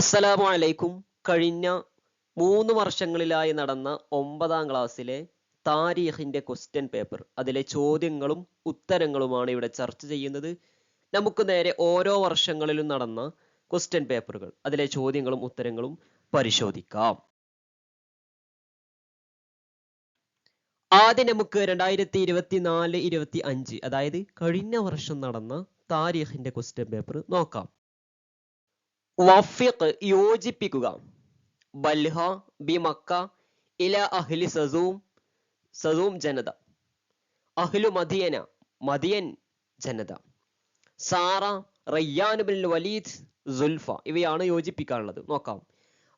അസ്സലാമു അലൈക്കും കഴിഞ്ഞ മൂന്ന് വർഷങ്ങളിലായി നടന്ന ഒമ്പതാം ക്ലാസ്സിലെ താരീഖിന്റെ ക്വസ്റ്റ്യൻ പേപ്പർ അതിലെ ചോദ്യങ്ങളും ഉത്തരങ്ങളുമാണ് ഇവിടെ ചർച്ച ചെയ്യുന്നത്. നമുക്ക് നേരെ ഓരോ വർഷങ്ങളിലും നടന്ന ക്വസ്റ്റ്യൻ പേപ്പറുകൾ അതിലെ ചോദ്യങ്ങളും ഉത്തരങ്ങളും പരിശോധിക്കാം. ആദ്യം നമുക്ക് രണ്ടായിരത്തി ഇരുപത്തി നാല് ഇരുപത്തി അഞ്ച് അതായത് കഴിഞ്ഞ വർഷം നടന്ന താരീഖിന്റെ ക്വസ്റ്റ്യൻ പേപ്പർ നോക്കാം. വഫിഖ് യോജിപ്പിക്കുക. ബൽഹ ബി മക്ക ഇല അഹ്ലി സസൂം സസൂം ജനത. അഹ്ലു മദിയന മദിയൻ ജനത. സാറ റയ്യാൻ ബിൻ വലീദ് സുൽഫ. ഇവയാണ് യോജിപ്പിക്കാനുള്ളത്. നോക്കാം.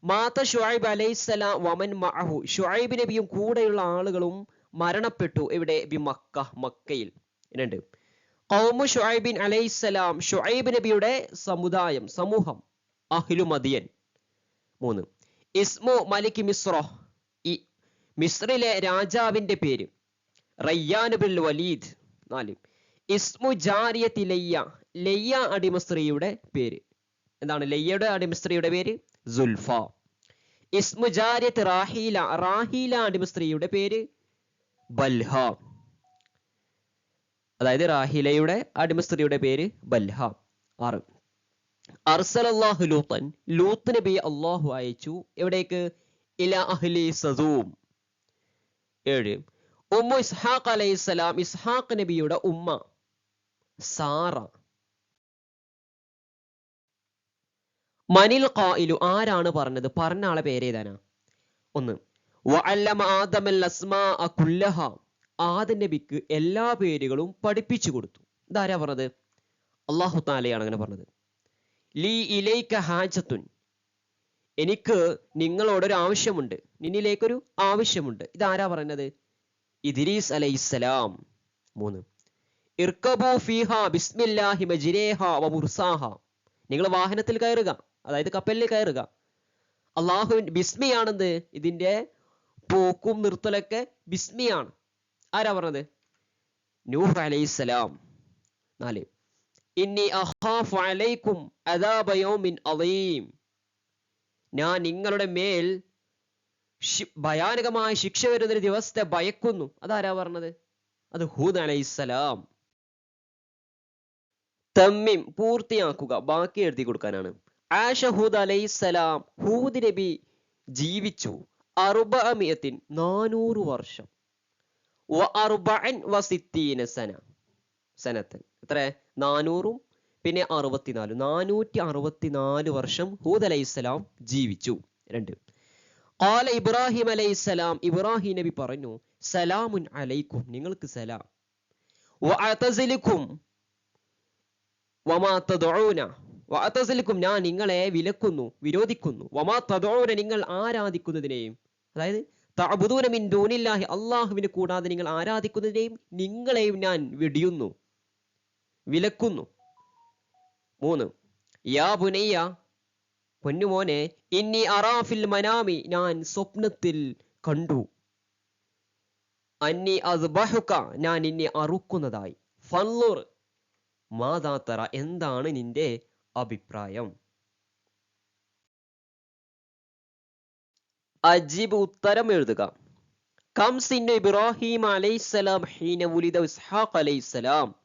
മാത ഷുഹൈബ് അലൈഹിസ്സലാം വമൻ മഅഹു. ഷുഹൈബ് നബിയും കൂടെയുള്ള ആളുകളും മരണപ്പെട്ടു ഇവിടെ ബി മക്ക മക്കയിൽ. രണ്ട്. കൗമു ഷുഐബിൻ അലൈഹിസ്സലാം ഷുഐബ് നബിയുടെ സമുദായം സമൂഹം. അഹ്ലു മദിയൻ. മൂന്ന്. ഇസ്മു മലിക് മിസ്രോ ഈ മിസ്രിലെ രാജാവിന്റെ പേര്. റയ്യാൻ ബിൽ വലീദ്. നാല്. ഇസ്മു ജാരിയത്തി ലയ്യ ലയ്യ അടിമസ്ത്രീയുടെ പേര്. എന്താണ് ലയ്യയുടെ അടിമസ്ത്രീയുടെ പേര്? സുൽഫ. ഇസ്മു ജാരിയത്ത് റാഹീല. റാഹീല അടിമസ്ത്രീയുടെ പേര് ബൽഹ. അതായത് റാഹിലയുടെ അടിമസ്ത്രീയുടെ പേര് ബൽഹ. ആറ്. അർസലല്ലാഹു ലൂത്തൻ ലൂത്ത് നബി അള്ളാഹു അയച്ചു. എവിടേക്ക്? ഇല അഹ്ലി സദൂം. ഏഴ്. ഉമ്മു ഇസ്ഹാഖ് അലൈഹിസ്സലാം ഇസ്ഹാഖ് നബിയുടെ ഉമ്മ സാറ. മനിൽ ഖായിലു ആരാണ് പറഞ്ഞത്? പറഞ്ഞ ആളെ പേരേതാനാ ഒന്ന്. ആദം നബിക്ക് എല്ലാ പേരുകളും പഠിപ്പിച്ചു കൊടുത്തു. ഇതാരാ പറഞ്ഞത്? അള്ളാഹു താലയാണ് അങ്ങനെ പറഞ്ഞത്. ലീ ഇലൈക ഹാജത്തുൻ. എനിക്ക് നിങ്ങളോടൊരു ആവശ്യമുണ്ട്. നിന്നിലേക്കൊരു ആവശ്യമുണ്ട്. ഇതാരാ പറഞ്ഞത് ഇദ്രീസ് അലൈഹിസ്സലാം. മൂന്ന്. ഇർക്കബു ഫീഹ ബിസ്മില്ലാഹി മജ്രേഹ വ മുർസാഹ. നിങ്ങൾ വാഹനത്തിൽ കയറുക. അതായത് കപ്പലിൽ കയറുക. അള്ളാഹു ബിസ്മിയാണെന്ത്? ഇതിന്റെ പോക്കും നിർത്തലൊക്കെ ബിസ്മിയാണ്. ആരാ പറഞ്ഞത്? നൂഹ് അലൈഹിസ്സലാം. നാല്. ഇന്നി അലൈക്കും അദാബ അലീം ഞാൻ നിങ്ങളുടെ മേൽ ഭയാനകമായ ശിക്ഷ വരുന്ന ഒരു ദിവസത്തെ ഭയക്കുന്നു. അതാരാ പറഞ്ഞത്? അത് ഹൂദ് അലൈസലാം തമ്മിം പൂർത്തിയാക്കുക ബാക്കി എഴുതി കൊടുക്കാനാണ്. ആഷ ഹൂദ് അലൈഹിസ്സലാം ഹൂദ് നബി ജീവിച്ചു അറുബഅമിയത്തിൻ നാനൂറ് വർഷം. സന സനത്തൻ എത്ര നാനൂറും പിന്നെ അറുപത്തിനാല്. നാനൂറ്റി അറുപത്തിനാല് വർഷം ഹൂദ് അലൈഹിസ്സലാം ജീവിച്ചു. രണ്ട്. ആല ഇബ്രാഹിം അലൈഹിസ്സലാം ഇബ്രാഹിം നബി പറഞ്ഞു സലാമുൻ അലൈക്കും. നിങ്ങൾക്ക് സലാം. വഅതസിലുക്കും. വമാ ഞാൻ നിങ്ങളെ വിലക്കുന്നു വിരോധിക്കുന്നു. വമാ തദഊന. നിങ്ങൾ ആരാധിക്കുന്നതിനെയും അതായത് തഅബുദൂന മിൻ ദൂനില്ലാഹി. അല്ലാഹുവിനെ കൂടാതെ നിങ്ങൾ ആരാധിക്കുന്നതിനെയും നിങ്ങളെയും ഞാൻ വെടിയുന്നു. വിലക്കുന്നു. മൂന്ന്. യാ പുനയ്യ പൊന്നുമോനെ ഇന്നി അറാഫിൽ മനാമി ഞാൻ സ്വപ്നത്തിൽ കണ്ടു. അന്നി അസ്ബഹുക ഞാൻ നിന്നെ അറുക്കുന്നതായി. ഫല്ലൂർ മാതാത്തറ എന്താണ് നിന്റെ അഭിപ്രായം? അജീബ് ഉത്തരം എഴുതുക. കം സിന്നു ഇബ്രാഹിം അലൈഹിസ്സലാം ഹീന ഉലിദ ഇസ്ഹാഖ് അലൈഹിസ്സലാം.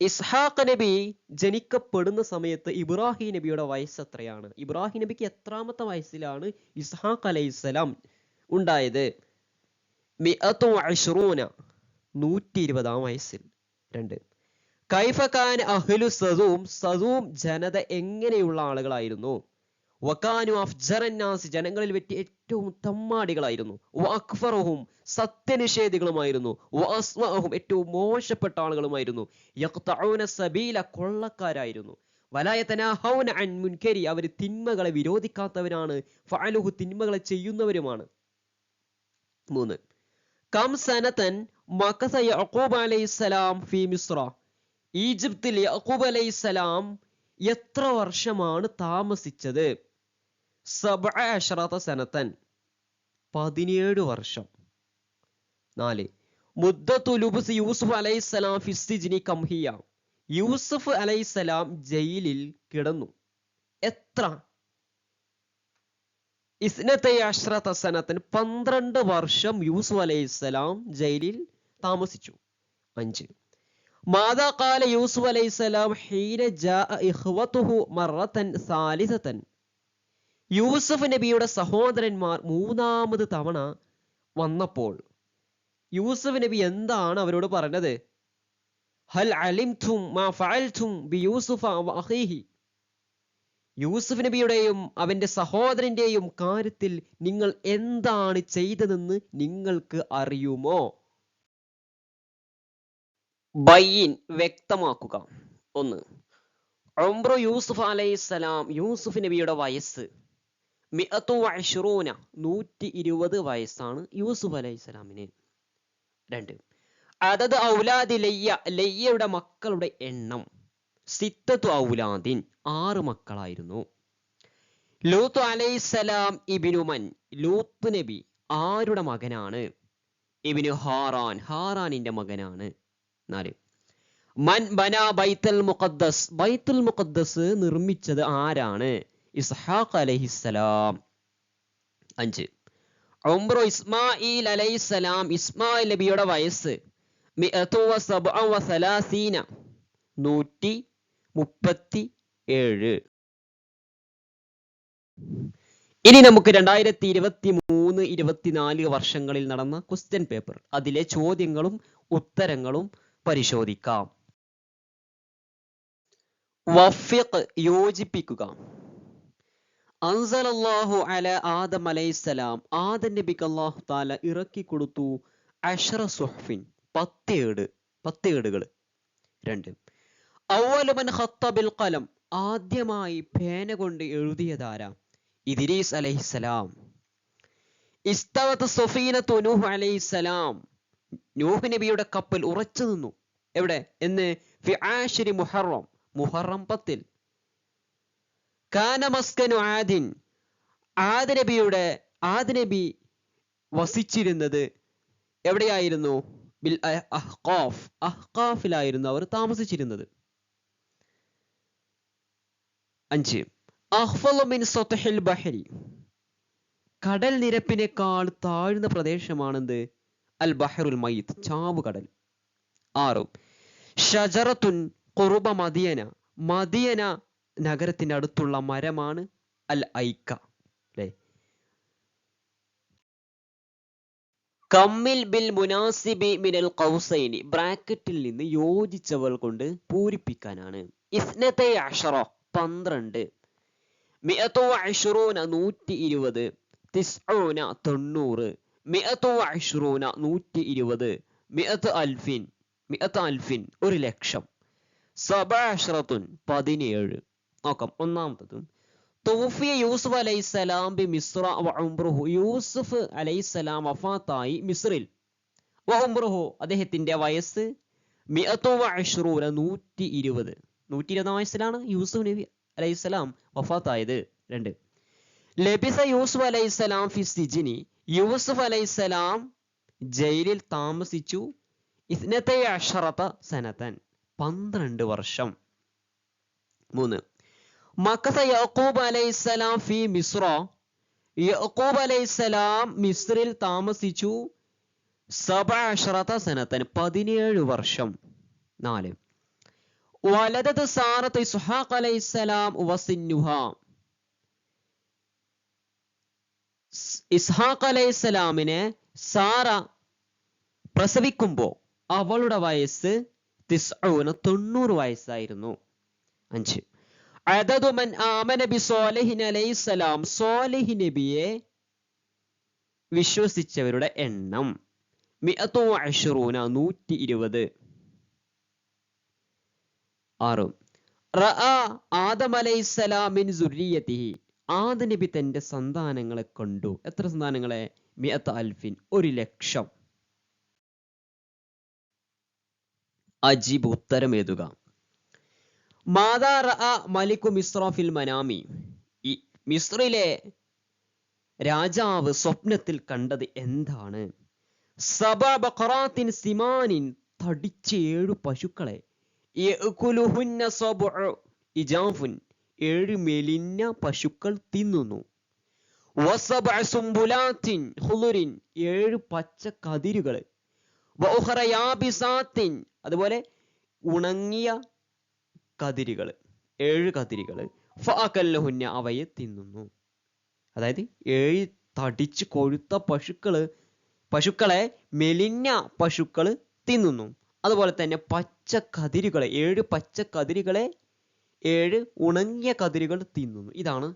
ഇസ്ഹാഖ് നബി ജനിക്കപ്പെടുന്ന സമയത്ത് ഇബ്രാഹിം നബിയുടെ വയസ്സ് എത്രയാണ്? ഇബ്രാഹിം നബിക്ക് എത്രാമത്തെ വയസ്സിലാണ് ഇസ്ഹാഖ് അലൈഹിസ്സലാം ഉണ്ടായത്? നൂറ്റി ഇരുപതാം വയസ്സിൽ. രണ്ട്. കൈഫഖാൻ അഹ്ലു സദൂം സദൂം ജനത എങ്ങനെയുള്ള ആളുകളായിരുന്നു? വക്കാനു അഫ്ജറന്നാസ് ജനങ്ങളിൽ വെറ്റി ഏറ്റവും തമ്മാടികളായിരുന്നു. വഅക്ഫറഹും സത്യനിഷേധികളുമായിരുന്നു. വഅസ്വഅഹും ഏറ്റവും മോശപ്പെട്ട ആളുകളുമായിരുന്നു. യഖ്തഊന സബീല കൊള്ളക്കാരായിരുന്നു. വലായതനാഹൗന അൻ മുൻകരി അവർ തിന്മകളെ വിരോധിക്കാത്തവരാണ്. ഫഅലുഹു തിന്മകളെ ചെയ്യുന്നവരുമാണ്. മൂന്ന്. കം സനതൻ മക്കസ യഅഖൂബ് അലൈഹിസ്സലാം ഫി മിസ്ര. ഈജിപ്തിൽ യഅഖൂബ് അലൈഹിസ്സലാം എത്ര വർഷമാണ് താമസിച്ചത്? അശ്റത സനതൻ പതിനേഴ് വർഷം. നാല്. മുദ്ദത്തു ലുബ്സ് യൂസുഫ് അലൈഹിസ്സലാം ഫി സിജ്നി കംഹിയ. യൂസുഫ് അലൈഹിസ്സലാം ജയിലിൽ കിടന്നു. എത്ര? ഇസ്നത്തെ അഷ്റത്ത സനത്തിന് പന്ത്രണ്ട് വർഷം യൂസുഫ് അലൈഹിസ്സലാം ജയിലിൽ താമസിച്ചു. അഞ്ച്. മാതാ കാല യൂസുഫ് അലൈഹിസ്സലാം ഹീന ജാ ഇഖ്വതുഹു മറത്തൻ സാലിസത്തൻ. യൂസുഫ് നബിയുടെ സഹോദരന്മാർ മൂന്നാമത് തവണ വന്നപ്പോൾ യൂസഫ് നബി എന്താണ് അവരോട് പറഞ്ഞത്? ഹൽ അലിംതും മാ യൂസുഫ നബിയുടെയും അവന്റെ സഹോദരന്റെയും കാര്യത്തിൽ നിങ്ങൾ എന്താണ് ചെയ്തതെന്ന് നിങ്ങൾക്ക് അറിയുമോ? ബൈൻ വ്യക്തമാക്കുക. ഒന്ന് ഉംറു യൂസുഫ് അലൈഹിസ്സലാം യൂസുഫ് നബിയുടെ വയസ്സ്. നൂറ്റി ഇരുപത് വയസ്സാണ് യൂസുഫ് അലൈഹി സ്വലാമിന് രണ്ട്. അതത് ഔലാദി ലയ്യ ലയ്യയുടെ മക്കളുടെ എണ്ണം. സിത്തത്തു ഔലാദിൻ ആറ് മക്കളായിരുന്നു. ലൂത്ത് അലൈസലാം ഇബിനുമൻ ലൂത്ത് നബി ആരുടെ മകനാണ്? ഇബിനു ഹാറാൻ ഹാറാനിന്റെ മകനാണ്. നാല്. മൻ ബന ബൈത്തൽ മുഖദ്ദസ് ബൈത്തുൽ മുഖദ്ദസ് നിർമ്മിച്ചത് ആരാണ്? ഇസ്ഹാഖ് അലൈഹിസ്സലാം. അഞ്ച്. ഉംറു ഇസ്മായിൽ അലൈഹിസ്സലാം ഇസ്മായിൽ നബിയുടെ വയസ്സ് വസലാസീന നൂറ്റി മുപ്പത്തി ഏഴ് ഇനി നമുക്ക് രണ്ടായിരത്തി ഇരുപത്തി മൂന്ന് ഇരുപത്തിനാല് വർഷങ്ങളിൽ നടന്ന ക്വസ്റ്റ്യൻ പേപ്പർ അതിലെ ചോദ്യങ്ങളും ഉത്തരങ്ങളും പരിശോധിക്കാം. വഫിഖ് യോജിപ്പിക്കുക. അൻസലല്ലാഹു അല ആദം അലൈഹിസ്സലാം. ആദം നബിക്ക് അല്ലാഹു താല ഇറക്കി കൊടുത്തു അഷറ സുഹ്ഫിൻ പത്തേട് പത്തേടുകൾ രണ്ട്. അവലുമൻ ഖത്തബിൽ ഖലം ആദ്യമായി പേന കൊണ്ട് എഴുതിയതാരാ? ഇദ്രീസ് അലൈഹിസ്സലാം. ഇസ്തവത്ത് സൊഫീനത്തു നൂഹ് അലൈഹിസ്സലാം. നൂഹ് നബിയുടെ കപ്പൽ ഉറച്ചു നിന്നു. എവിടെ? എന്ന് ഫിആഷിരി മുഹറം മുഹറം പത്തിൽ. കാന മസ്കനു ആദിൻ. ആദ് നബിയുടെ ആദ് നബി വസിച്ചിരുന്നത് എവിടെയായിരുന്നു? ബിൽ അഹ് അഹ്ഖാഫ്. അഹ്ഖാഫിലായിരുന്നു അവർ താമസിച്ചിരുന്നത്. അഞ്ച്. മിൻ ബഹരി. കടൽ നിരപ്പിനേക്കാൾ താഴ്ന്ന പ്രദേശമാണെന്ത്? അൽ ബഹറുൽ മയ്ത്ത് ചാവുകടൽ ആറ്. ഷജറത്തുൻ കുറുബ മദിയന. മദിയന നഗരത്തിന്റെ അടുത്തുള്ള മരമാണ് അൽ ഐക്ക അല്ലെ? കമ്മിൽ ബിൽ മുനാസിബി മിനൽ കൗസൈനി ബ്രാക്കറ്റിൽ നിന്ന് യോജിച്ചവൾ കൊണ്ട് പൂരിപ്പിക്കാനാണ്. ഇസ്നത്തെ അഷറോ പന്ത്രണ്ട്. മിയത്തോ അഷ്റൂന നൂറ്റി ഇരുപത് തിസ്ഊന തൊണ്ണൂറ്. മിഅത്തു അഷ്റൂന നൂറ്റി ഇരുപത് മിഅത്ത് അൽഫിൻ മിഅത്ത് അൽഫിൻ ഒരു ലക്ഷം. സബഅഷ്റത്തുൻ പതിനേഴ്. നോക്കാം. ഒന്നാമത്തത് തൗഫിയ യൂസുഫ് അലൈഹിസ്സലാം ബി മിസ്ര വ ഉംറുഹു. യൂസുഫ് അലൈഹിസ്സലാം വഫാത്തായി മിസ്രിൽ. വ ഉംറുഹു അദ്ദേഹത്തിന്റെ വയസ്സ് മിഅത്തു വ അഷ്റൂന നൂറ്റി ഇരുപത് നൂറ്റി ഇരുപതാം വയസ്സിലാണ് യൂസുഫ് നബി അലൈഹിസ്സലാം വഫാത്തായത്. രണ്ട്. ലബിസ യൂസുഫ് അലൈഹിസ്സലാം ഫി സിജിനി. യൂസുഫ് അലൈഹിസ്സലാം ജയിലിൽ താമസിച്ചു. ഇസ്നത്തെ അഷറത്ത സനതൻ. പന്ത്രണ്ട് വർഷം. മൂന്ന്. മക്കസ അലൈഹി അലൈഹിസ്സലാം ഫി മിസ്ര അലൈഹി അലൈഹിസ്സലാം മിസ്രിൽ താമസിച്ചു സബ സനത്തൻ പതിനേഴ് വർഷം. നാല്. വലതത് സാറത്ത് ഇസ്ഹാഖ് അലൈഹിസ്സലാം വസിന്നുഹ. ഇസ്ഹാഖ് അലൈഹിസ്സലാമിനെ സാറ പ്രസവിക്കുമ്പോൾ അവളുടെ വയസ്സ് തിസ്ഊന തൊണ്ണൂറ് വയസ്സായിരുന്നു. അഞ്ച്. നബിയെ വിശ്വസിച്ചവരുടെ എണ്ണം നൂറ്റി ഇരുപത് ആറ്. ആദം അലൈഹിസ്സലാം മിൻ സുർരിയതിഹി ആദ നബി തന്റെ സന്താനങ്ങളെ കണ്ടു. എത്ര സന്താനങ്ങളെ? മിഅത്ത് അൽഫിൻ. ഒരു ലക്ഷം. അജീബ് ഉത്തരം എഴുതുക മാതാ റഅ മലിക്കു മിസ്രഫിൽ മനാമി. ഈ രാജാവ് സ്വപ്നത്തിൽ കണ്ടത് എന്താണ്? സബ ബഖറാത്തിൻ സിമാനിൻ തടിച്ച ഏഴു പശുക്കളെ ഇജാഫുൻ ഏഴ് മെലിഞ്ഞ പശുക്കൾ തിന്നുന്നു. സുംബുലാത്തിൻ ഹുളുരിൻ ഏഴ് പച്ച കതിരുകൾ അതുപോലെ ഉണങ്ങിയ കതിരുകൾ ഏഴ് കതിരുകൾ ഫാക്കല്ലഹുന്ന അവയെ തിന്നുന്നു. അതായത് ഏഴ് തടിച്ച് കൊഴുത്ത പശുക്കൾ പശുക്കളെ മെലിഞ്ഞ പശുക്കൾ തിന്നുന്നു. അതുപോലെ തന്നെ പച്ച കതിരുകളെ ഏഴ് പച്ച കതിരുകളെ ഏഴ് ഉണങ്ങിയ കതിരുകൾ തിന്നുന്നു. ഇതാണ്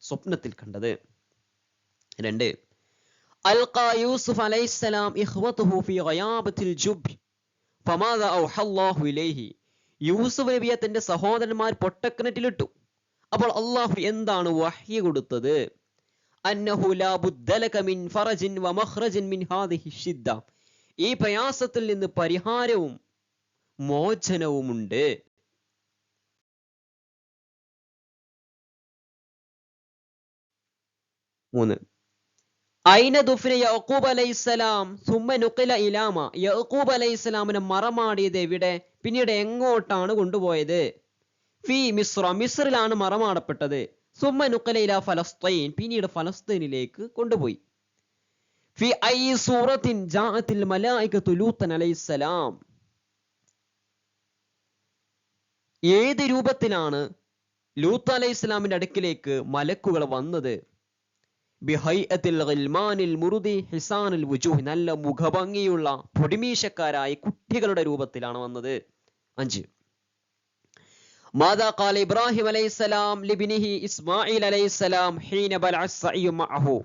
സ്വപ്നത്തിൽ കണ്ടത്. രണ്ട് അൽഖാ അലൈഹിസ്സലാം ഫി ഗയാബത്തിൽ ജുബ് ഫമാദ ഔഹ ഇലൈഹി. യൂസുഫ് നബിയെ തന്റെ സഹോദരന്മാർ പൊട്ടക്കിണറ്റിലിട്ടു. അപ്പോൾ അള്ളാഹു എന്താണ് വഹ്യ കൊടുത്തത്? ഈ പ്രയാസത്തിൽ നിന്ന് പരിഹാരവും മോചനവുമുണ്ട്. മൂന്ന്. ഐന ദുഫിന യഅഖൂബ് അലൈഹിസ്സലാം സുമ്മ നുഖില ഇലാമ. യഅഖൂബ് അലൈഹിസ്സലാമിനെ മറമാടിയത് എവിടെ? പിന്നീട് എങ്ങോട്ടാണ് കൊണ്ടുപോയത്? ഫി മിസ്ര മിസ്രിലാണ് മറമാടപ്പെട്ടത്. സുമ്മ നുക്കലയില ഫലസ്തീൻ പിന്നീട് ഫലസ്തീനിലേക്ക് കൊണ്ടുപോയി. ഫി ഐ സൂറത്തിൻ ജാഅത്തിൽ മലായികത്തു തുലൂത്തൻ അലൈഹിസ്സലാം. ഏത് രൂപത്തിലാണ് ലൂത്ത് അലൈഹി ഇസ്ലാമിന്റെ അടുക്കിലേക്ക് മലക്കുകൾ വന്നത്? നല്ല മുഖഭംഗിയുള്ള പൊടിമീശക്കാരായ കുട്ടികളുടെ രൂപത്തിലാണ് വന്നത്. അഞ്ച്. മാതാ ഖാല ഇബ്രാഹിം അലൈഹിസ്സലാം ഇസ്മായിൽ അലൈഹിസ്സലാം ഹീന മഅഹു.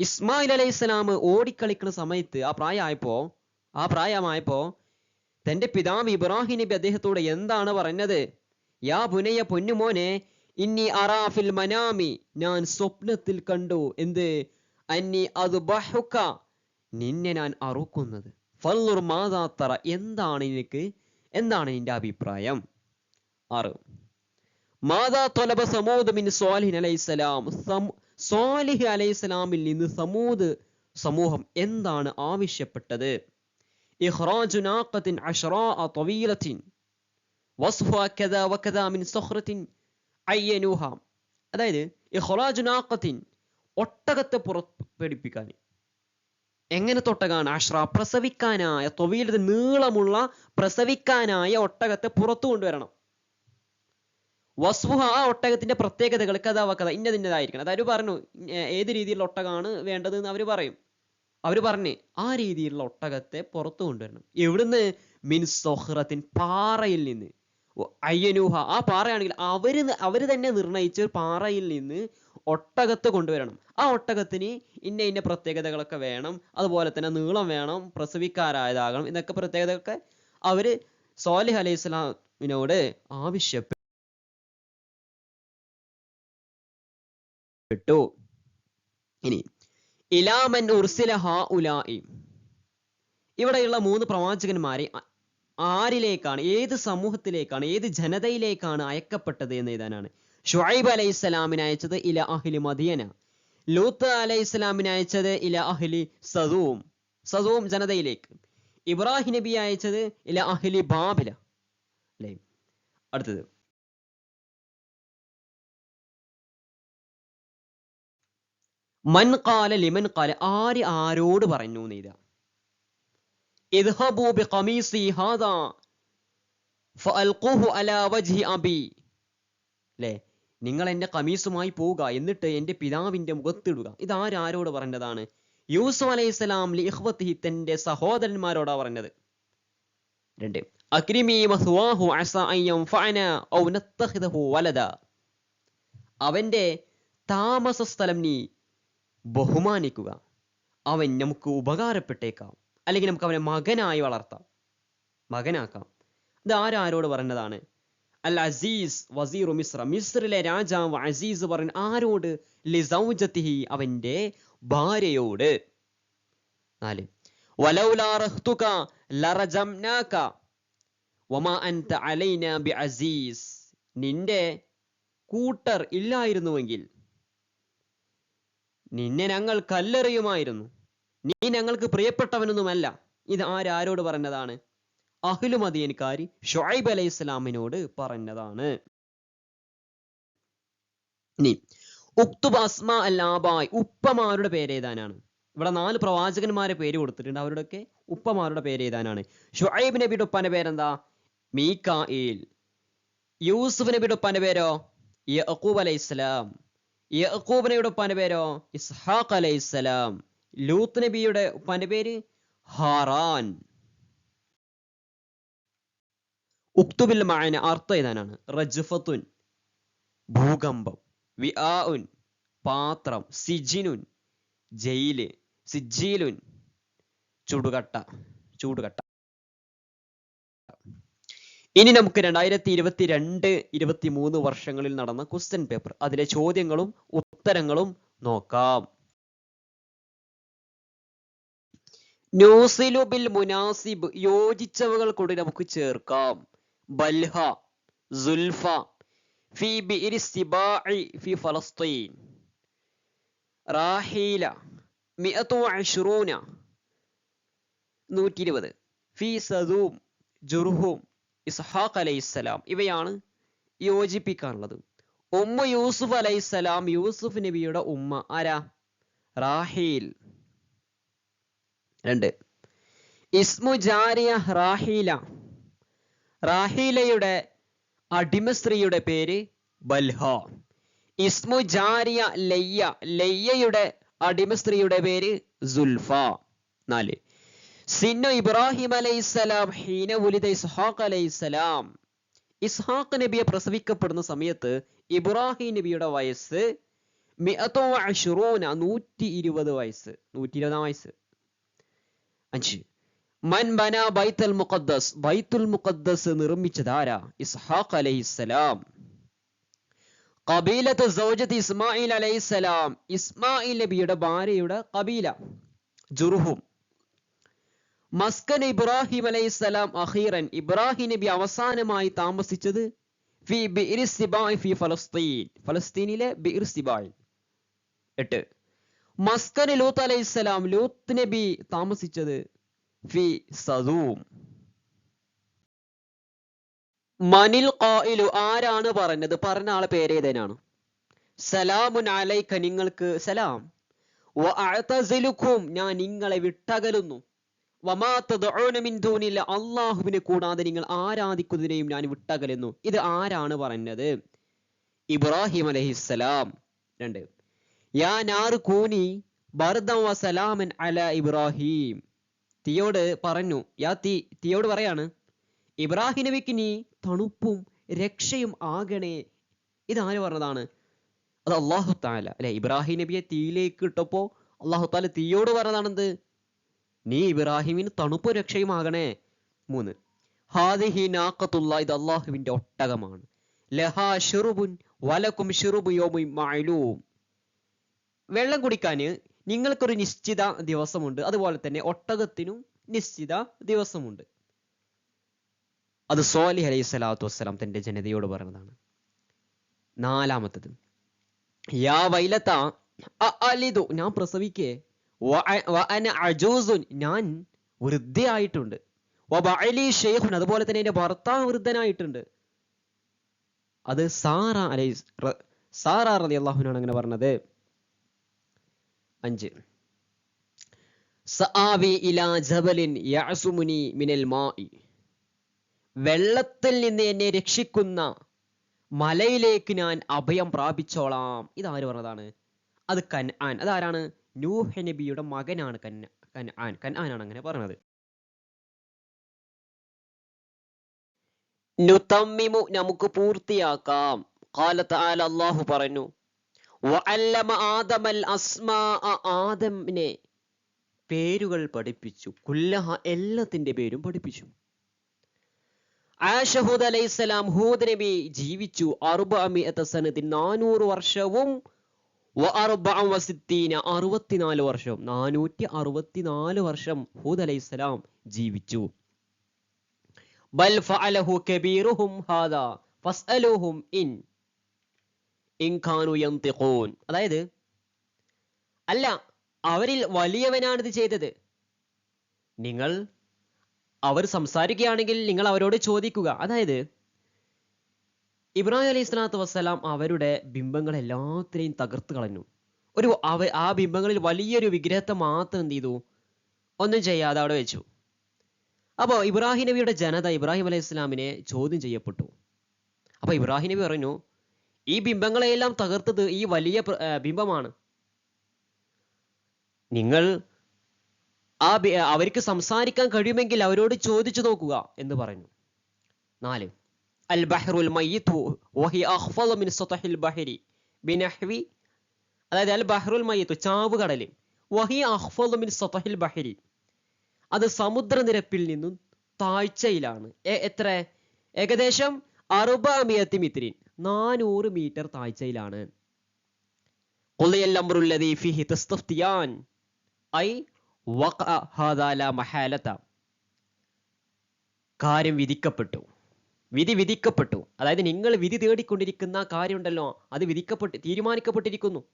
ഇസ്മായിൽ അലൈഹിസ്സലാം ഓടിക്കളിക്കുന്ന സമയത്ത് ആ പ്രായമായപ്പോ ആ പ്രായമായപ്പോ തന്റെ പിതാവ് ഇബ്രാഹിം നബി അദ്ദേഹത്തോട് എന്താണ് പറഞ്ഞത്? യാ പുനയ പൊന്നുമോനെ ഇന്നി അറാഫിൽ മനാമി ഞാൻ സ്വപ്നത്തിൽ കണ്ടു. എന്ത്? അന്നി അത് നിന്നെ ഞാൻ അറുക്കുന്നത്. ഫല്ലുർ മാതാത്തറ എന്താണ് എനിക്ക് എന്താണ് നിന്റെ അഭിപ്രായം? ആറ്. മാതാ തൊലബ സമൂദ് മിൻ സ്വാലിഹിൻ അലൈഹിസ്സലാം സ്വാലിഹ് അലൈഹിസ്സലാമിൽ നിന്ന് സമൂദ് സമൂഹം എന്താണ് ആവശ്യപ്പെട്ടത്? ഇഖ്റാജു നാഖത്തിൻ അഷ്റാഅ തവീലത്തിൻ. വസ്ഫ കദാ വകദാ മിൻ സഖ്റത്തിൻ. അയ്യനൂഹ. അതായത് ഇഖ്റാജു നാഖത്തിൻ ഒട്ടകത്തെ പുറപ്പെടുപ്പിക്കാൻ എങ്ങനത്തെ ഒട്ടകമാണ് അഷ്റ പ്രസവിക്കാനായ തൊവിയിലത് നീളമുള്ള പ്രസവിക്കാനായ ഒട്ടകത്തെ പുറത്തു കൊണ്ടുവരണം. വസ്വുഹ ആ ഒട്ടകത്തിന്റെ പ്രത്യേകതകൾ കഥ വക്കഥ ഇന്നതിന്റെതായിരിക്കണം അതായത് പറഞ്ഞു ഏത് രീതിയിലുള്ള ഒട്ടകമാണ് വേണ്ടത് എന്ന് അവർ പറയും. അവർ പറഞ്ഞ് ആ രീതിയിലുള്ള ഒട്ടകത്തെ പുറത്തു കൊണ്ടുവരണം. എവിടുന്ന്? മിൻ സൊഹ്റത്തിൻ പാറയിൽ നിന്ന്. അയ്യനൂഹ ആ പാറയാണെങ്കിൽ അവർ അവർ തന്നെ നിർണയിച്ച പാറയിൽ നിന്ന് ഒട്ടകത്തെ കൊണ്ടുവരണം. ആ ഒട്ടകത്തിന് ഇന്ന ഇന്ന പ്രത്യേകതകളൊക്കെ വേണം. അതുപോലെ തന്നെ നീളം വേണം പ്രസവിക്കാരായതാകണം ഇതൊക്കെ പ്രത്യേകതകളൊക്കെ അവർ സോലിഹ് അലൈഹി സ്വലാമിനോട് ആവശ്യപ്പെട്ടു. ഇനി ഇലാമൻ ഉർസിലഹ ഉലായി ഇവിടെയുള്ള മൂന്ന് പ്രവാചകന്മാരെ ആരിലേക്കാണ് ഏത് സമൂഹത്തിലേക്കാണ് ഏത് ജനതയിലേക്കാണ് അയക്കപ്പെട്ടത് എന്ന് എഴുതാനാണ്. ഷുഹൈബ് അലൈഹി സ്വലാമിന് അയച്ചത് ഇല അഹ്ലി മദിയന ലൂത്ത് അലൈഹി സ്വലാമിന് അയച്ചത് ഇല അഹ്ലി സദൂം. സദൂം ജനതയിലേക്ക്. ഇബ്രാഹിം നബി അയച്ചത് ഇല അഹ്ലി ബാബില. അല്ലേ? അടുത്തത്. മൻ കാല ലിമൻ കാല ആര് ആരോട് പറഞ്ഞു നെയ്ത ഇദ്ഹബൂ ബിഖമീസി ഹാദാ ഫഅൽഖൂഹു അലാ വജ്ഹി അബി അല്ലേ നിങ്ങൾ എന്റെ കമീസുമായി പോവുക. എന്നിട്ട് എന്റെ പിതാവിന്റെ മുഖത്തിടുക. ഇത് ആരാരോട് പറഞ്ഞതാണ് യൂസുഫ് അലൈഹി സ്വലാം ലി ഇഖ്വത്തിഹി തന്റെ സഹോദരന്മാരോടാ പറഞ്ഞത് രണ്ട്. അക്രിമി മസ്വാഹു അസ അയ്യം ഫഅന ഔ നത്തഖിദഹു വലദ. അവന്റെ താമസ സ്ഥലം നീ ബഹുമാനിക്കുക. അവൻ നമുക്ക് ഉപകാരപ്പെട്ടേക്കാം. അല്ലെങ്കിൽ നമുക്ക് അവനെ മകനായി വളർത്താം. മകനാക്കാം. ഇത് ആരാരോട് പറഞ്ഞതാണ് അൽ അസീസ് വസീറു മിസ്ര. മിസ്രിലെ രാജാവ് അസീസ് പറഞ്ഞ ആരോട്? ലിസൗജത്തിഹി അവന്റെ ഭാര്യയോട്. നാല്. അസീസ്. നിന്റെ കൂട്ടർ ഇല്ലായിരുന്നുവെങ്കിൽ നിന്നെ ഞങ്ങൾ കല്ലെറിയുമായിരുന്നു. നീ ഞങ്ങൾക്ക് പ്രിയപ്പെട്ടവനൊന്നുമല്ല. ഇത് ആരാരോട് പറഞ്ഞതാണ് അഹ്ലു മദിയൻകാരി ഷുഐബ് അലൈഹി ഇസ്ലാമിനോട് പറഞ്ഞതാണ് ഉപ്പമാരുടെ പേര് ഏതാനാണ് ഇവിടെ നാല് പ്രവാചകന്മാരെ പേര് കൊടുത്തിട്ടുണ്ട്. അവരുടെയൊക്കെ ഉപ്പമാരുടെ പേര് ഏതാനാണ് ഷുഐബ് നബിയുടെ ഉപ്പാന്റെ പേരെന്താ? മീക്കായിൽ യൂസുഫ് നബിയുടെ ഉപ്പാന്റെ പേരോ? യഅഖൂബ് അലൈഹിസ്സലാം യഅഖൂബ് നബിയുടെ ഉപ്പാന്റെ പേരോ? ഇസ്ഹാഖ് അലൈഹിസ്സലാം ലൂത്ത് നബിയുടെ ഉപ്പാന്റെ പേര്? ഹാറാൻ. ഉക്തുബിൽ മായന അർത്ഥം ഏതാനാണ്? റജ്ഫത്തുൻ. ഭൂകമ്പം. വിആഉൻ. പാത്രം. സിജിനുൻ. ജയിൽ. സിജീലുൻ ചുടുകട്ട. ചൂടുകട്ട. ഇനി നമുക്ക് രണ്ടായിരത്തി ഇരുപത്തി രണ്ട് ഇരുപത്തി മൂന്ന് വർഷങ്ങളിൽ നടന്ന ക്വസ്റ്റ്യൻ പേപ്പർ അതിലെ ചോദ്യങ്ങളും ഉത്തരങ്ങളും നോക്കാം. ന്യൂസിലു ബിൽ മുനാസിബ് യോജിച്ചവകൾ കൂടി നമുക്ക് ചേർക്കാം. ബൽഹ സുൽഫ ഫി ബിഇരി സിബാഇ ഫി ഫലസ്തീൻ. റാഹീല മിഅത്തു അഷ്റൂന നൂറ്റി ഇരുപത് ഫി സദൂം ജുർഹൂം ഇസ്ഹാഖ് അലൈഹിസ്സലാം. ഇവയാണ് യോജിപ്പിക്കാനുള്ളത്. ഉമ്മ യൂസുഫ് അലൈഹിസ്സലാം യൂസുഫ് നബിയുടെ ഉമ്മ ആരാ? റാഹീൽ. രണ്ട്. ഇസ്മു ജാരിയ റാഹീല. റാഹീലയുടെ അടിമ സ്ത്രീയുടെ പേര് ബൽഹ. ഇസ്മു ജാരിയ ലയ്യ. ലയ്യയുടെ അടിമ സ്ത്രീയുടെ പേര് സുൽഫ. നാല്. സിന്നു ഇബ്രാഹിം അലൈഹിസ്സലാം ഹീന ഉലിദ ഇസ്ഹാഖ് അലൈഹിസ്സലാം. ഇസ്ഹാഖ് നബിയെ പ്രസവിക്കപ്പെടുന്ന സമയത്ത് ഇബ്രാഹിം നബിയുടെ വയസ്സ് മിഅത്തോ അഷ്റൂന നൂറ്റി ഇരുപത് വയസ്സ്. നൂറ്റി ഇരുപതാം വയസ്സ്. അഞ്ച്. മൻ ബന ബൈത്തൽ മുഖദ്ദസ്. ബൈത്തുൽ മുഖദ്ദസ് നിർമ്മിച്ചത് ആരാ? ഇസ്ഹാഖ് അലൈഹിസ്സലാം. കബീലത്ത് സൗജത്ത് ഇസ്മായിൽ അലൈഹിസ്സലാം. ഇസ്മായിൽ നബിയുടെ ഭാര്യയുടെ കബീല ജുർഹും. മസ്കൻ ഇബ്രാഹിം അലൈഹിസ്സലാം അഖീറൻ ഇബ്രാഹിം നബി അവസാനമായി താമസിച്ചത് ഫി സിബായ് ഫി ഫലസ്തീൻ. ഫലസ്തീനിലെ സിബായ് എട്ട്. മസ്കൻ ലൂത്ത് അലൈഹിസ്സലാം ലൂത്ത് നബി താമസിച്ചത് ഫി സദൂം. മനിൽ ഖായിലു ആരാണ് പറഞ്ഞത്? പറഞ്ഞ ആളെ പേരേതനാണ് സലാമുൻ അലൈക്ക നിങ്ങൾക്ക് സലാം. ഞാൻ നിങ്ങളെ വിട്ടകലുന്നു. അള്ളാഹുവിനെ കൂടാതെ നിങ്ങൾ ആരാധിക്കുന്നതിനെയും ഞാൻ വിട്ടകലുന്നു. ഇത് ആരാണ് പറഞ്ഞത്? ഇബ്രാഹിം അലഹിസ്സലാം. രണ്ട്. യാ നാറ് കൂനി ബർദം വ സലാമൻ അല ഇബ്രാഹിം. തീയോട് പറഞ്ഞു യാ തീ തീയോട് പറയാണ് ഇബ്രാഹിം നബിക്ക് നീ തണുപ്പും രക്ഷയും ആകണേ. ഇതാര് പറഞ്ഞതാണ്? അത് അള്ളാഹു താല അല്ലെ? ഇബ്രാഹിം നബിയെ തീയിലേക്ക് ഇട്ടപ്പോ അള്ളാഹു താല തീയോട് പറഞ്ഞതാണെന്ത്? നീ ഇബ്രാഹിമിന് തണുപ്പും രക്ഷയും ആകണേ. മൂന്ന്. ഹാദിഹി നാക്കത്തുള്ള ഇത് അള്ളാഹുവിന്റെ ഒട്ടകമാണ്. ലഹാ ഷിറുബുൻ വലക്കും ഷിറുബു യോമും മഅലൂം. വെള്ളം കുടിക്കാന് നിങ്ങൾക്കൊരു നിശ്ചിത ദിവസമുണ്ട്. അതുപോലെ തന്നെ ഒട്ടകത്തിനും നിശ്ചിത ദിവസമുണ്ട്. അത് സോലി അലൈഹി സ്വലാത്തു വസ്സലാം തന്റെ ജനതയോട് പറഞ്ഞതാണ്. നാലാമത്തത്. യാ വൈലത്ത അലിതു ഞാൻ പ്രസവിക്കേ. അജൂസുൻ ഞാൻ വൃദ്ധയായിട്ടുണ്ട്. ഷെയ്ഖുൻ അതുപോലെ തന്നെ എന്റെ ഭർത്താവ് വൃദ്ധനായിട്ടുണ്ട്. അത് സാറ അലൈ സാറ റതി അള്ളാഹുനാണ് അങ്ങനെ പറഞ്ഞത്. അഞ്ച്. സആവി ഇലാ ജബലിൻ യഅസുമുനി മിനൽ മാഇ. വെള്ളത്തിൽ നിന്ന് എന്നെ രക്ഷിക്കുന്ന മലയിലേക്ക് ഞാൻ അഭയം പ്രാപിച്ചോളാം. ഇതാര് പറഞ്ഞതാണ്? അത് കൻആൻ. അതാരാണ്? നൂഹ് നബിയുടെ മകനാണ് കൻ കൻആൻ. കൻആനാണ് അങ്ങനെ പറഞ്ഞത്. നമുക്ക് പൂർത്തിയാക്കാം. കാലത്ത് ആൽ അള്ളാഹു പറഞ്ഞു ആദമൽ ആദമിനെ പേരുകൾ പഠിപ്പിച്ചു. കുല്ലഹ എല്ലാത്തിന്റെ പേരും പഠിപ്പിച്ചു. ആഷഹൂദ് അലൈഹിസ്സലാം ഹൂദ് നബി ജീവിച്ചു അറുബഅമിഅത സനതിൻ നാനൂറ് വർഷവും. അറുപത്തിനാല് വർഷം നാനൂറ്റി അറുപത്തിനാല് വർഷം ഹൂദ് അലൈഹിസ്സലാം ജീവിച്ചു. ബൽ ഫഅലഹു കബീറുഹും ഹാദാ ഫസ്അലുഹും ഇൻ അതായത് അല്ല അവരിൽ വലിയവനാണ് ഇത് ചെയ്തത്. നിങ്ങൾ അവർ സംസാരിക്കുകയാണെങ്കിൽ നിങ്ങൾ അവരോട് ചോദിക്കുക. അതായത് ഇബ്രാഹിം അലൈഹി സ്വലാത്തു വസ്സലാം അവരുടെ ബിംബങ്ങൾ എല്ലാത്തിനെയും തകർത്ത് കളഞ്ഞു. ഒരു അവ ആ ബിംബങ്ങളിൽ വലിയൊരു വിഗ്രഹത്തെ മാത്രം എന്ത് ചെയ്തു? ഒന്നും ചെയ്യാതെ അവിടെ വെച്ചു. അപ്പോൾ ഇബ്രാഹിം നബിയുടെ ജനത ഇബ്രാഹിം അലൈഹി ഇസ്ലാമിനെ ചോദ്യം ചെയ്യപ്പെട്ടു. അപ്പോൾ ഇബ്രാഹിം നബി പറഞ്ഞു ഈ ബിംബങ്ങളെയെല്ലാം തകർത്തത് ഈ വലിയ ബിംബമാണ്. നിങ്ങൾ ആ അവർക്ക് സംസാരിക്കാൻ കഴിയുമെങ്കിൽ അവരോട് ചോദിച്ചു നോക്കുക എന്ന് പറഞ്ഞു നാല് അൽ ബഹ്റുൽ ബഹരി ബിനഹ്വി അതായത് അൽ ബഹ്റുൽ മയ്യിത്തു ചാവ് കടൽ വഹി മിൻ സതഹിൽ ബഹരി. അത് സമുദ്രനിരപ്പിൽ നിന്നും താഴ്ചയിലാണ്. എത്ര? ഏകദേശം അറുപത് മിത്രിൻ. നാനൂറ് മീറ്റർ താഴ്ചയിലാണ്. കാര്യം വിധിക്കപ്പെട്ടു. വിധി വിധിക്കപ്പെട്ടു. അതായത് നിങ്ങൾ വിധി തേടിക്കൊണ്ടിരിക്കുന്ന കാര്യമുണ്ടല്ലോ അത് വിധിക്കപ്പെട്ട് തീരുമാനിക്കപ്പെട്ടിരിക്കുന്നു.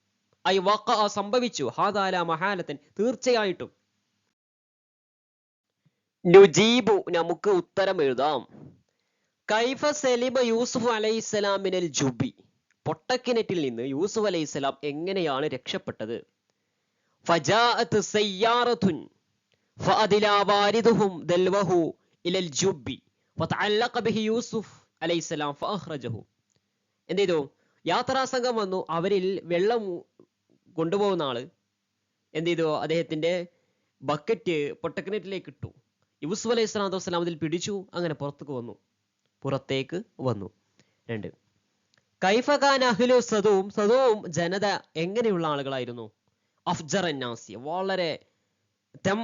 ഐ വക്ക സംഭവിച്ചു. ഹാദാല മഹാലത്തൻ തീർച്ചയായിട്ടും. നമുക്ക് ഉത്തരം എഴുതാം. കൈഫ സലിബ യൂസുഫ് അലൈഹിസ്സലാമിനൽ ജുബി. പൊട്ടക്കിണറ്റിൽ നിന്ന് യൂസുഫ് അലൈഹിസ്സലാം എങ്ങനെയാണ് രക്ഷപ്പെട്ടത്? ഫജാഅത്ത് സയ്യാറത്തുൻ ഫഅദിലാ വാരിദുഹും ദൽവഹു ഇലൽ ജുബി. ഫതഅല്ലഖ ബിഹി യൂസുഫ് അലൈഹിസ്സലാം ഫഅഖ്റജഹു. എന്ത് ചെയ്തു? യാത്രാ സംഘം വന്നു. അവരിൽ വെള്ളം കൊണ്ടുപോകുന്ന ആൾ എന്ത് ചെയ്തു? അദ്ദേഹത്തിന്റെ ബക്കറ്റ് പൊട്ടക്കിണറ്റിലേക്ക് ഇട്ടു. യൂസുഫ് അലൈഹി സ്വലാത്തു വസ്സലാം അതിൽ പിടിച്ചു. അങ്ങനെ പുറത്തേക്ക് വന്നു. പുറത്തേക്ക് വന്നു. രണ്ട്. കൈഫഖാൻ അഹ്ലു സദൂം സദൂം ജനത എങ്ങനെയുള്ള ആളുകളായിരുന്നു? അഫ്ജർ നാസി വളരെ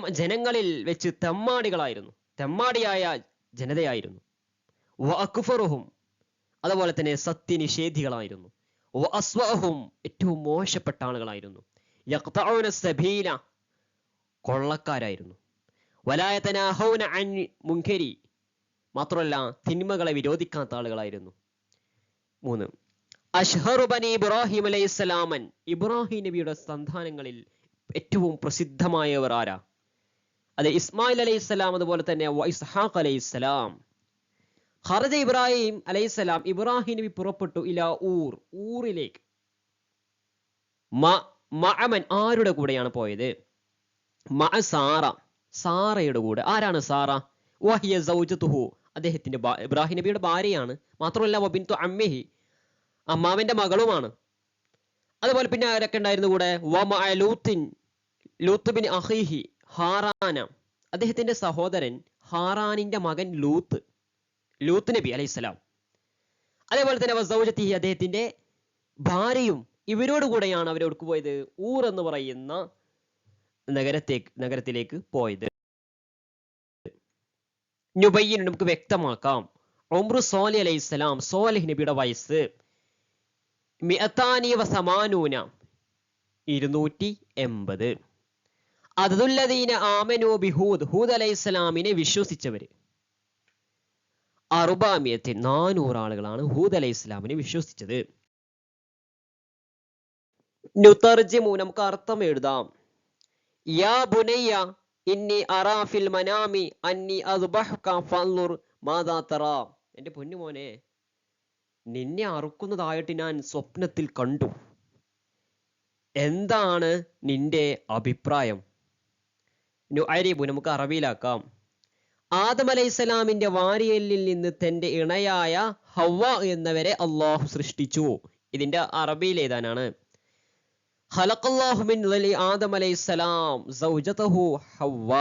ജനങ്ങളിൽ വെച്ച് തെമ്മാടികളായിരുന്നു. തെമ്മാടിയായ ജനതയായിരുന്നു. അക്ഫറുഹും അതുപോലെ തന്നെ സത്യനിഷേധികളായിരുന്നു. അസ്വഹും ഏറ്റവും മോശപ്പെട്ട ആളുകളായിരുന്നു. യഖ്തഊന സബീല കൊള്ളക്കാരായിരുന്നു. വലായതനാഹൗന അൻ മുൻകരി മാത്രമല്ല തിന്മകളെ വിരോധിക്കാത്ത ആളുകളായിരുന്നു. മൂന്ന് അഷ്ഹറു ബനി ഇബ്രാഹിം അലൈഹിസ്സലാമൻ ഇബ്രാഹിം നബിയുടെ സന്താനങ്ങളിൽ ഏറ്റവും പ്രസിദ്ധമായവർ ആരാ? അതെ ഇസ്മായിൽ അലൈഹി സ്വലാം അതുപോലെ തന്നെ ഇസ്ഹാഖ് അലൈഹി സ്വലാം. ഖറജ ഇബ്രാഹിം അലൈഹി സ്വലാം ഇബ്രാഹിം നബി പുറപ്പെട്ടു ഇല ഊർ ഊറിലേക്ക്. മഅമൻ ആരുടെ കൂടെയാണ് പോയത്? മഅ സാറ സാറയുടെ കൂടെ. ആരാണ് സാറ? വഹിയ സൗജത്തുഹു അദ്ദേഹത്തിന്റെ ഇബ്രാഹിം നബിയുടെ ഭാര്യയാണ്. മാത്രമല്ല വബിൻതു അമ്മിഹി അമ്മാവന്റെ മകളുമാണ്. അതുപോലെ പിന്നെ ആരൊക്കെ ഉണ്ടായിരുന്നു കൂടെ? ലൂത്തിൻ ലൂത്ത് ബിൻ ഹാറാന. അദ്ദേഹത്തിന്റെ സഹോദരൻ ഹാറാനിന്റെ മകൻ ലൂത്ത് ലൂത്ത് നബി അലൈഹി സ്വലാം. അതേപോലെ തന്നെ വസൗജത്തി അദ്ദേഹത്തിന്റെ ഭാര്യയും ഇവരോട് കൂടെയാണ് അവരോട് പോയത്. ഊർ എന്ന് പറയുന്ന നഗരത്തേക്ക് നഗരത്തിലേക്ക് പോയത്. നുബയ്യൻ നമുക്ക് വ്യക്തമാക്കാം. ഒമ്രു സോലി അലൈഹി സ്വലാം സോലഹ് നബിയുടെ വയസ്സ് മിഅത്താനി വസമാനൂന ഇരുന്നൂറ്റി എൺപത്. അതുല്ലദീന ആമനോ ബിഹൂദ് ഹൂദ് അലൈഹിസ്സലാമിനെ വിശ്വസിച്ചവര്. അറുബാമിയത്തിൽ നാനൂറ് ആളുകളാണ് ഹൂദ് അലൈഹി ഇസ്ലാമിനെ വിശ്വസിച്ചത്. നുത്തർജിമു നമുക്ക് അർത്ഥം എഴുതാം. യാ ബുനയ്യ ഇന്നി അറാഫിൽ മനാമി അന്നി അദ്ബഹ്ക തറാ. എന്റെ പൊന്നുമോനെ നിന്നെ അറുക്കുന്നതായിട്ട് ഞാൻ സ്വപ്നത്തിൽ കണ്ടു. എന്താണ് നിന്റെ അഭിപ്രായം? നുഅരിബു നമുക്ക് അറബിയിലാക്കാം. ആദം അലൈഹിസ്സലാമിന്റെ വാരിയലിൽ നിന്ന് തന്റെ ഇണയായ ഹവ്വ എന്നവരെ അള്ളാഹു സൃഷ്ടിച്ചു. ഇതിന്റെ അറബിയിൽ ഏതാനാണ് ഹലക്കല്ലാഹുമിൻ വലി ആദം അലൈഹിസ്സലാം സൗജതഹു ഹവ്വ.